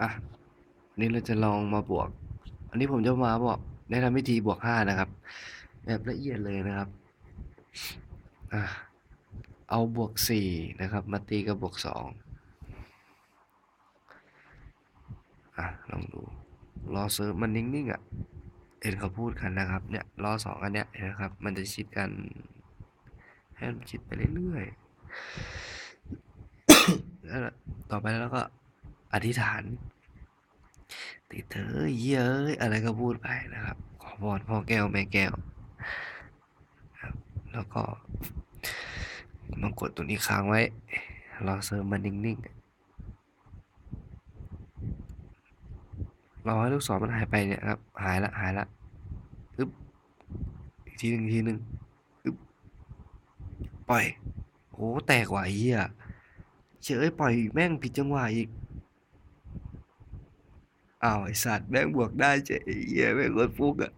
อะนี้เราจะลองมาบวก อันนี้ผมจะมาบอกแนะนำวิธีบวกห้านะครับ แบบละเอียดเลยนะครับอะเอาบวกสี่นะครับ มาตีกับบวกสองอะลองดูรอเซิร์ฟมันนิ่งๆอะเห็นเขาพูดกันนะครับ เนี่ยรอสองอันเนี้ยนะครับ มันจะชิดกันให้มันชิดไปเรื่อยๆแล้วต่อไปแล้วก็ อธิษฐานติดเธอเย้ยอะไรก็พูดไปนะครับ ขอพรพ่อแก้วแม่แก้วครับแล้วก็มากดตัวนี้ค้างไว้รอเซิร์ฟมันนิ่งๆรอให้ลูกศรมันหายไปเนี่ยครับ หายละหายละอึ๊บอีกทีหนึ่งทีหนึ่งอึ๊บปล่อยโอ้แตกว่ะเหี้ยเฉยปล่อยแม่งผิดจังหวะอีก อ้าวไอสัตว์แม่งบวกได้เจ๊เหี้ยแม่งโคตรฟุกอะ